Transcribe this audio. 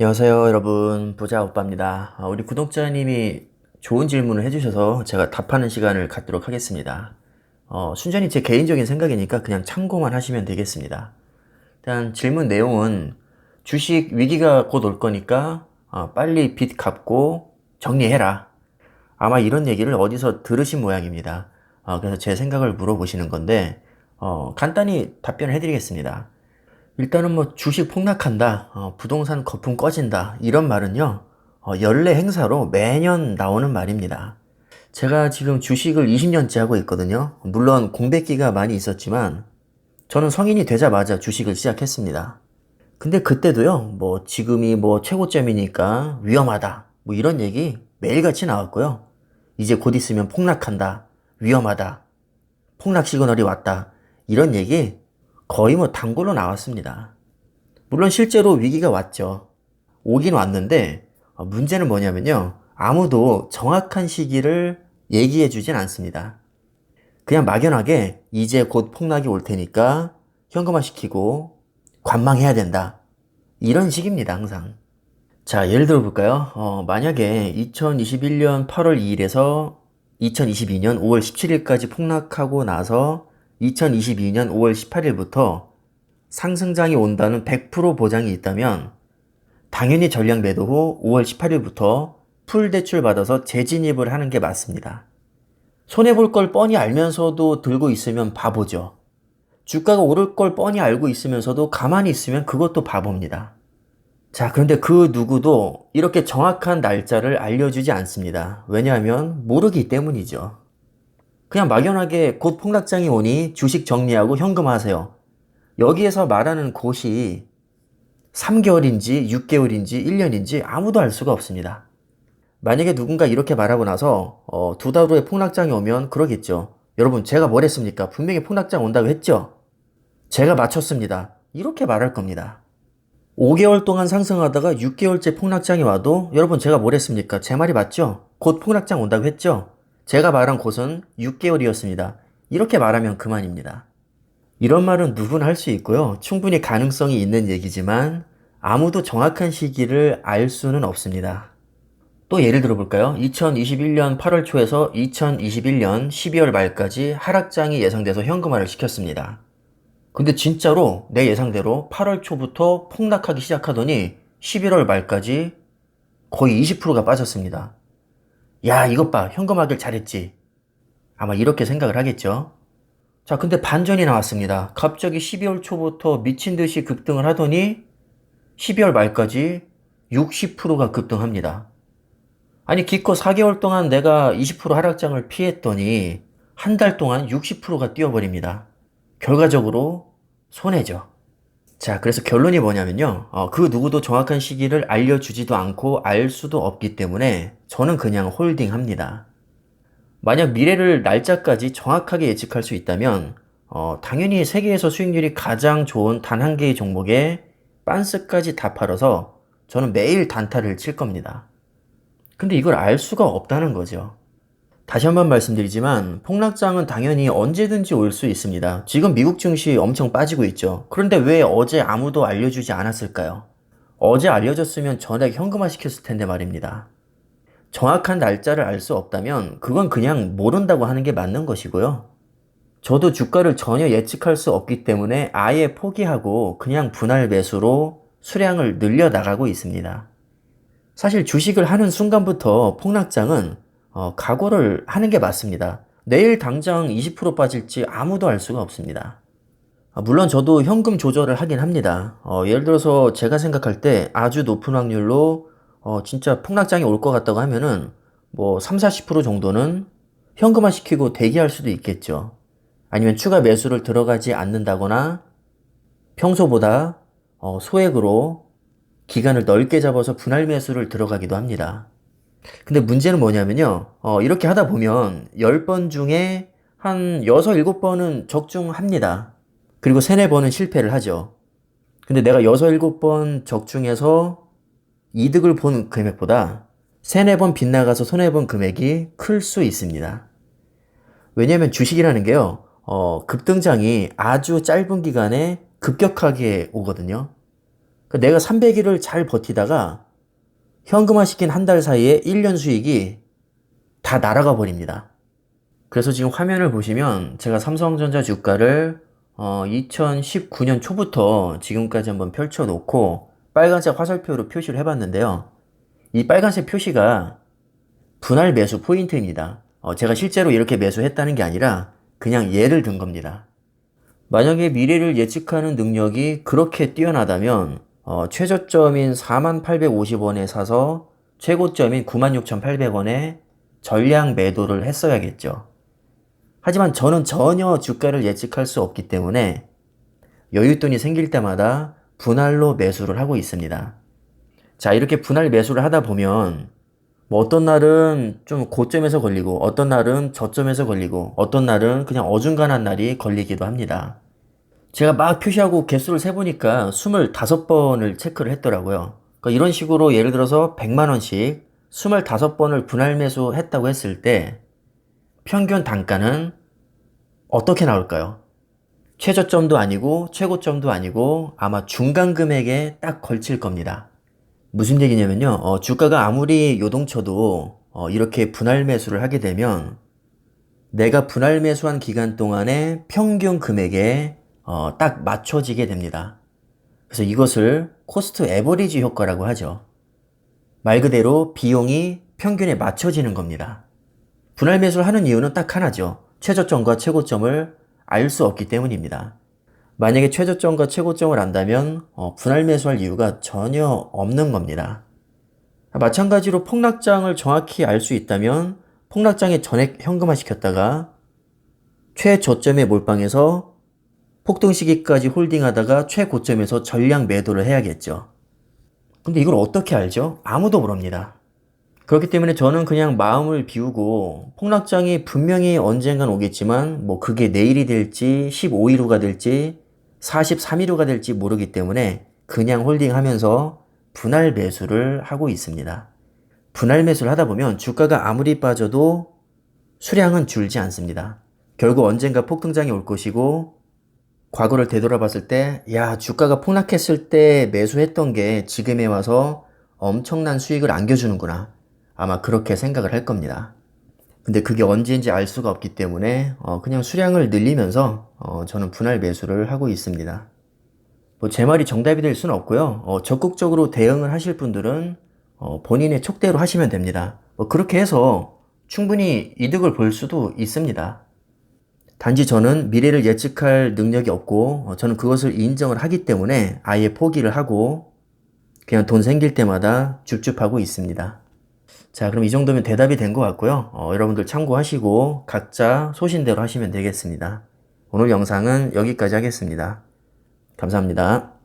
안녕하세요, 여러분. 부자 오빠입니다. 아, 우리 구독자님이 좋은 질문을 해주셔서 제가 답하는 시간을 갖도록 하겠습니다. 어, 순전히 제 개인적인 생각이니까 그냥 참고만 하시면 되겠습니다. 일단 질문 내용은 주식 위기가 곧 올 거니까 어, 빨리 빚 갚고 정리해라. 아마 이런 얘기를 어디서 들으신 모양입니다. 어, 그래서 제 생각을 물어보시는 건데 어, 간단히 답변을 해드리겠습니다. 일단은 뭐 주식 폭락한다, 어, 부동산 거품 꺼진다 이런 말은요 어, 연례 행사로 매년 나오는 말입니다. 제가 지금 주식을 20년째 하고 있거든요. 물론 공백기가 많이 있었지만 저는 성인이 되자마자 주식을 시작했습니다. 근데 그때도요, 뭐 지금이 뭐 최고점이니까 위험하다, 뭐 이런 얘기 매일같이 나왔고요. 이제 곧 있으면 폭락한다, 위험하다, 폭락 시그널이 왔다 이런 얘기 거의 뭐 단골로 나왔습니다. 물론 실제로 위기가 왔죠. 오긴 왔는데 어, 문제는 뭐냐면요. 아무도 정확한 시기를 얘기해 주진 않습니다. 그냥 막연하게 이제 곧 폭락이 올 테니까 현금화 시키고 관망해야 된다. 이런 식입니다, 항상. 자, 예를 들어 볼까요? 어, 만약에 2021년 8월 2일에서 2022년 5월 17일까지 폭락하고 나서 2022년 5월 18일부터 상승장이 온다는 100% 보장이 있다면 당연히 전량 매도 후 5월 18일부터 풀 대출 받아서 재진입을 하는 게 맞습니다. 손해볼 걸 뻔히 알면서도 들고 있으면 바보죠. 주가가 오를 걸 뻔히 알고 있으면서도 가만히 있으면 그것도 바보입니다. 자, 그런데 그 누구도 이렇게 정확한 날짜를 알려주지 않습니다. 왜냐하면 모르기 때문이죠. 그냥 막연하게 곧 폭락장이 오니 주식 정리하고 현금화하세요. 여기에서 말하는 곳이 3개월인지 6개월인지 1년인지 아무도 알 수가 없습니다. 만약에 누군가 이렇게 말하고 나서 어, 두 달 후에 폭락장이 오면 그러겠죠. 여러분 제가 뭘 했습니까? 분명히 폭락장 온다고 했죠? 제가 맞췄습니다. 이렇게 말할 겁니다. 5개월 동안 상승하다가 6개월째 폭락장이 와도 여러분 제가 뭘 했습니까? 제 말이 맞죠? 곧 폭락장 온다고 했죠? 제가 말한 곳은 6개월이었습니다. 이렇게 말하면 그만입니다. 이런 말은 누구나 할 수 있고요. 충분히 가능성이 있는 얘기지만 아무도 정확한 시기를 알 수는 없습니다. 또 예를 들어 볼까요? 2021년 8월 초에서 2021년 12월 말까지 하락장이 예상돼서 현금화를 시켰습니다. 근데 진짜로 내 예상대로 8월 초부터 폭락하기 시작하더니 11월 말까지 거의 20%가 빠졌습니다. 야, 이것 봐. 현금하길 잘했지. 아마 이렇게 생각을 하겠죠. 자, 근데 반전이 나왔습니다. 갑자기 12월 초부터 미친 듯이 급등을 하더니 12월 말까지 60%가 급등합니다. 아니, 기껏 4개월 동안 내가 20% 하락장을 피했더니 한 달 동안 60%가 뛰어버립니다. 결과적으로 손해죠. 자, 그래서 결론이 뭐냐면요. 어, 그 누구도 정확한 시기를 알려주지도 않고 알 수도 없기 때문에 저는 그냥 홀딩 합니다. 만약 미래를 날짜까지 정확하게 예측할 수 있다면, 어, 당연히 세계에서 수익률이 가장 좋은 단 한 개의 종목에 빤스까지 다 팔아서 저는 매일 단타를 칠 겁니다. 근데 이걸 알 수가 없다는 거죠. 다시 한 번 말씀드리지만 폭락장은 당연히 언제든지 올 수 있습니다. 지금 미국 증시 엄청 빠지고 있죠. 그런데 왜 어제 아무도 알려주지 않았을까요? 어제 알려줬으면 전액 현금화 시켰을 텐데 말입니다. 정확한 날짜를 알 수 없다면 그건 그냥 모른다고 하는 게 맞는 것이고요. 저도 주가를 전혀 예측할 수 없기 때문에 아예 포기하고 그냥 분할 매수로 수량을 늘려 나가고 있습니다. 사실 주식을 하는 순간부터 폭락장은 어, 각오를 하는 게 맞습니다. 내일 당장 20% 빠질지 아무도 알 수가 없습니다. 아, 물론 저도 현금 조절을 하긴 합니다. 어, 예를 들어서 제가 생각할 때 아주 높은 확률로 어, 진짜 폭락장이 올 것 같다고 하면은 뭐 3, 40% 정도는 현금화 시키고 대기할 수도 있겠죠. 아니면 추가 매수를 들어가지 않는다거나 평소보다 어, 소액으로 기간을 넓게 잡아서 분할 매수를 들어가기도 합니다. 근데 문제는 뭐냐면요. 어, 이렇게 하다 보면 10번 중에 한 6, 7번은 적중합니다. 그리고 3, 4번은 실패를 하죠. 근데 내가 6, 7번 적중해서 이득을 본 금액보다 3, 4번 빗나가서 손해본 금액이 클 수 있습니다. 왜냐면 주식이라는 게요, 어, 급등장이 아주 짧은 기간에 급격하게 오거든요. 그 내가 300일을 잘 버티다가 현금화 시킨 한 달 사이에 1년 수익이 다 날아가 버립니다. 그래서 지금 화면을 보시면 제가 삼성전자 주가를 어, 2019년 초부터 지금까지 한번 펼쳐 놓고 빨간색 화살표로 표시를 해봤는데요. 이 빨간색 표시가 분할 매수 포인트입니다. 어, 제가 실제로 이렇게 매수했다는 게 아니라 그냥 예를 든 겁니다. 만약에 미래를 예측하는 능력이 그렇게 뛰어나다면 어, 최저점인 4850원에 사서 최고점인 96,800원에 전량 매도를 했어야겠죠. 하지만 저는 전혀 주가를 예측할 수 없기 때문에 여윳돈이 생길 때마다 분할로 매수를 하고 있습니다. 자, 이렇게 분할 매수를 하다 보면 뭐 어떤 날은 좀 고점에서 걸리고 어떤 날은 저점에서 걸리고 어떤 날은 그냥 어중간한 날이 걸리기도 합니다. 제가 막 표시하고 개수를 세보니까 25번을 체크를 했더라고요. 그러니까 이런 식으로 예를 들어서 100만원씩 25번을 분할 매수했다고 했을 때 평균 단가는 어떻게 나올까요? 최저점도 아니고 최고점도 아니고 아마 중간 금액에 딱 걸칠 겁니다. 무슨 얘기냐면요. 어, 주가가 아무리 요동쳐도 어, 이렇게 분할 매수를 하게 되면 내가 분할 매수한 기간 동안의 평균 금액에 어, 딱 맞춰지게 됩니다. 그래서 이것을 코스트 에버리지 효과라고 하죠. 말 그대로 비용이 평균에 맞춰지는 겁니다. 분할 매수를 하는 이유는 딱 하나죠. 최저점과 최고점을 알 수 없기 때문입니다. 만약에 최저점과 최고점을 안다면 어, 분할 매수할 이유가 전혀 없는 겁니다. 마찬가지로 폭락장을 정확히 알 수 있다면 폭락장에 전액 현금화 시켰다가 최저점에 몰빵해서 폭등 시기까지 홀딩하다가 최고점에서 전량 매도를 해야겠죠. 근데 이걸 어떻게 알죠? 아무도 모릅니다. 그렇기 때문에 저는 그냥 마음을 비우고 폭락장이 분명히 언젠간 오겠지만 뭐 그게 내일이 될지 15일 후가 될지 43일 후가 될지 모르기 때문에 그냥 홀딩하면서 분할 매수를 하고 있습니다. 분할 매수를 하다 보면 주가가 아무리 빠져도 수량은 줄지 않습니다. 결국 언젠가 폭등장이 올 것이고 과거를 되돌아봤을 때, 야, 주가가 폭락했을 때 매수했던 게 지금에 와서 엄청난 수익을 안겨주는구나. 아마 그렇게 생각을 할 겁니다. 근데 그게 언제인지 알 수가 없기 때문에 어, 그냥 수량을 늘리면서 어, 저는 분할 매수를 하고 있습니다. 뭐 제 말이 정답이 될 수는 없고요. 어, 적극적으로 대응을 하실 분들은 어, 본인의 촉대로 하시면 됩니다. 뭐 그렇게 해서 충분히 이득을 볼 수도 있습니다. 단지 저는 미래를 예측할 능력이 없고 어, 저는 그것을 인정을 하기 때문에 아예 포기를 하고 그냥 돈 생길 때마다 줍줍하고 있습니다. 자, 그럼 이 정도면 대답이 된 것 같고요. 어, 여러분들 참고하시고 각자 소신대로 하시면 되겠습니다. 오늘 영상은 여기까지 하겠습니다. 감사합니다.